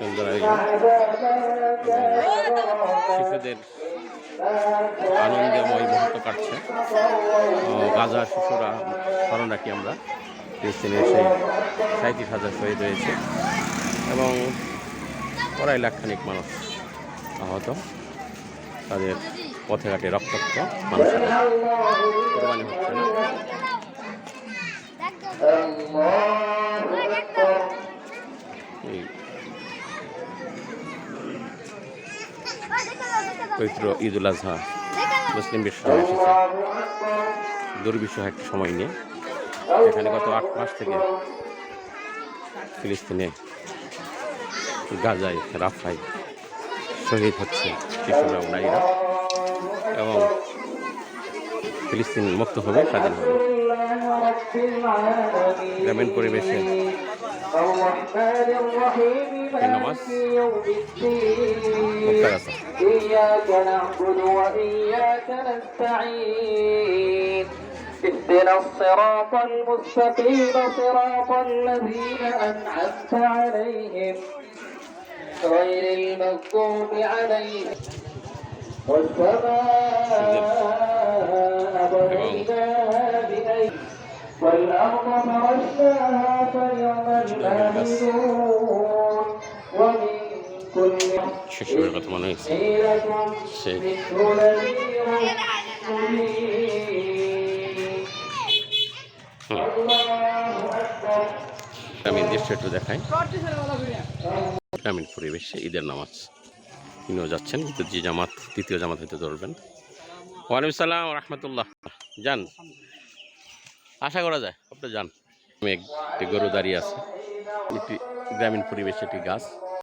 সুন্দর শিশুদের আনন্দময় মুহূর্ত কাটছে। গাজা শিশুরা স্মরণ রাখি আমরা। ফিলিস্তিনের সেই সাঁত্রিশ হাজার শহীদ হয়েছে এবং প্রায় লাখখানিক মানুষ আহত। তাদের পথে ঘাটে রক্তাক্ত মানুষের। কোরবানি হচ্ছে না। এই পবিত্র ঈদ উল আজহা মুসলিম বিশ্ব এসেছে দুর্বিষহ একটা সময় নিয়ে এখানে গত আট মাস থেকে ফিলিস্তিনে গাজায় রাফায় শহীদ হচ্ছে শিশুরা নারীরা এবং ফিলিস্তিন মুক্ত হবে, স্বাধীন হবে। গ্রামীণ পরিবেশে الراس والثلاثة إياك نعبد وإياك نستعين. اهدنا الصراط المستقيم صراط الذين أنعمت عليهم. غير المغضوب عليهم. والسماء بنيناها بأيدي والأرض فرشناها فنعم الماهدون كل শিশুদের কথা মনে হয়েছে হুম, গ্রামীণ দৃশ্য একটু দেখাই গ্রামীণ পরিবেশে ঈদের নামাজ তিনিও যাচ্ছেন কিন্তু যে জামাত তৃতীয় জামাত হইতে ধরবেন ওয়ালাইকুম সালাম রহমতুল্লাহ যান আশা করা যায় আপনি যান আমি একটি গরু দাঁড়িয়ে আছে একটি গ্রামীণ পরিবেশে একটি গাছ